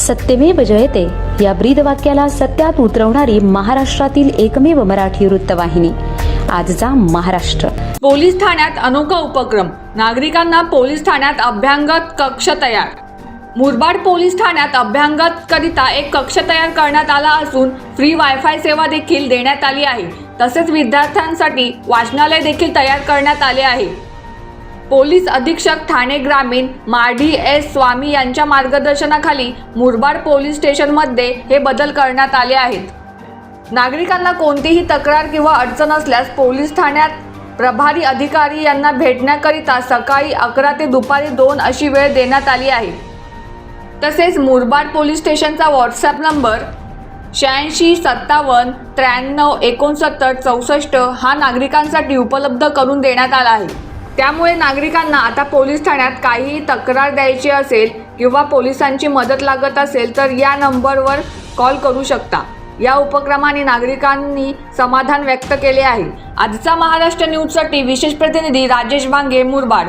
सत्यमेव जयते. या ब्रीद वाक्याला सत्यात उतरवणारी महाराष्ट्रातील एकमेव मराठी वृत्तवाहिनी. आजचा महाराष्ट्र. पोलीस ठाण्यात अनोखा उपक्रम. नागरिकांना पोलीस ठाण्यात अभ्यांगत कक्ष तयार. मुरबाड पोलीस ठाण्यात अभ्यांगत करिता एक कक्ष तयार करण्यात आला असून फ्री वायफाय सेवा देखील देण्यात आली आहे. तसेच विद्यार्थ्यांसाठी वाचनालय देखील तयार करण्यात आले आहे. पोलीस अधीक्षक ठाणे ग्रामीण मार्डी एस स्वामी यांच्या मार्गदर्शनाखाली मुरबाड पोलीस स्टेशनमध्ये हे बदल करण्यात आले आहेत. नागरिकांना कोणतीही तक्रार किंवा अडचण असल्यास पोलीस ठाण्यात प्रभारी अधिकारी यांना भेटण्याकरिता सकाळी अकरा ते दुपारी दोन अशी वेळ देण्यात आली आहे. तसेच मुरबाड पोलीस स्टेशनचा व्हॉट्सॲप नंबर शहाऐंशी सत्तावन्न त्र्याण्णव एकोणसत्तर चौसष्ट हा नागरिकांसाठी उपलब्ध करून देण्यात आला आहे. त्यामुळे नागरिकांना आता पोलीस ठाण्यात काहीही तक्रार द्यायची असेल किंवा पोलिसांची मदत लागत असेल तर या नंबरवर कॉल करू शकता. या उपक्रमाने नागरिकांनी समाधान व्यक्त केले आहे. आजचा महाराष्ट्र न्यूजसाठी विशेष प्रतिनिधी राजेश भांगे मुरबाड.